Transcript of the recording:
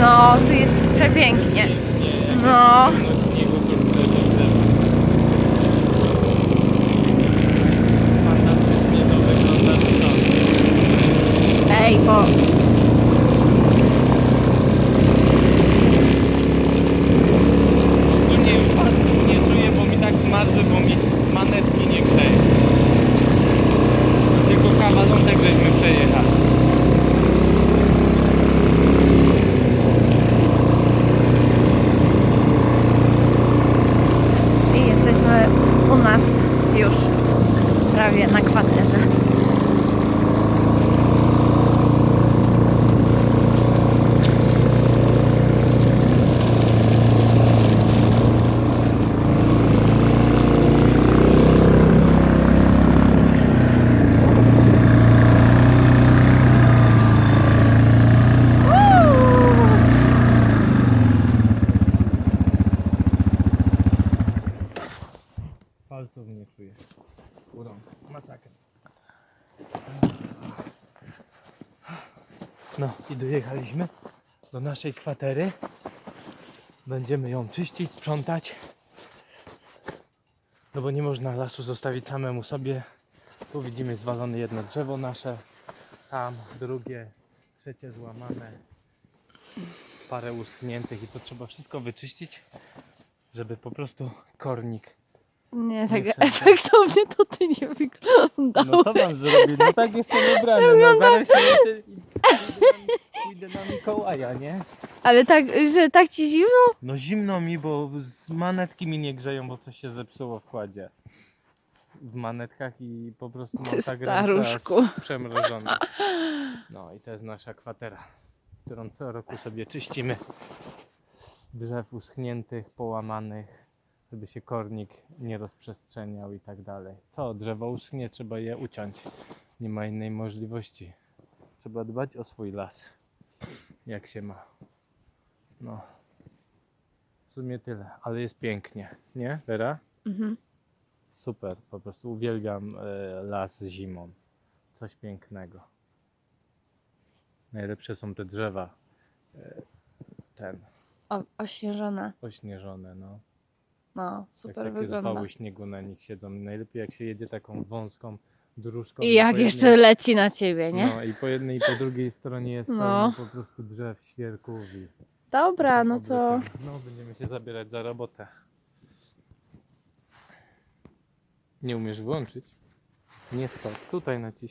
No, tu jest przepięknie. No. Ej, bo Ogólnie już bardzo nie czuję, bo mi tak zmarzły, bo mi manetki nie grzeją. Tylko kawalątek żeśmy przejechali. i jesteśmy u nas już prawie na kwaterze. Palców nie czuję. Masakra. No i dojechaliśmy do naszej kwatery. Będziemy ją czyścić, sprzątać. No bo nie można lasu zostawić samemu sobie. Tu widzimy zwalone jedno drzewo nasze. Tam drugie, trzecie złamane. Parę uschniętych i to trzeba wszystko wyczyścić, żeby po prostu kornik Nie, tak efektownie to ty nie wyglądał. No co mam zrobić? No tak jestem ubrany. No zaraz się idę, na, Mikołaja, nie? Ale tak, że tak ci zimno? No zimno mi, bo z manetki mi nie grzeją, bo coś się zepsuło w kładzie. W manetkach i po prostu mam Ty tak staruszku. przemrożone. No i to jest nasza kwatera, którą co roku sobie czyścimy z drzew uschniętych, połamanych, żeby się kornik nie rozprzestrzeniał i tak dalej. Co, drzewo uschnie, trzeba je uciąć. Nie ma innej możliwości. Trzeba dbać o swój las, jak się ma. No. W sumie tyle, ale jest pięknie, nie, Vera? Mhm. Super, po prostu uwielbiam e, las zimą. Coś pięknego. Najlepsze są te drzewa. E, ten, O, ośnieżona. ośnieżone, no. No, Jak super takie wygląda. zwały śniegu na nich siedzą. Najlepiej jak się jedzie taką wąską dróżką. I jak jeszcze jednej- leci na ciebie, nie? No i po jednej i po drugiej stronie jest No. po prostu drzew, świerków i Dobra, no to. No będziemy się zabierać za robotę. Nie umiesz włączyć? Nie stop. Tutaj naciśnij.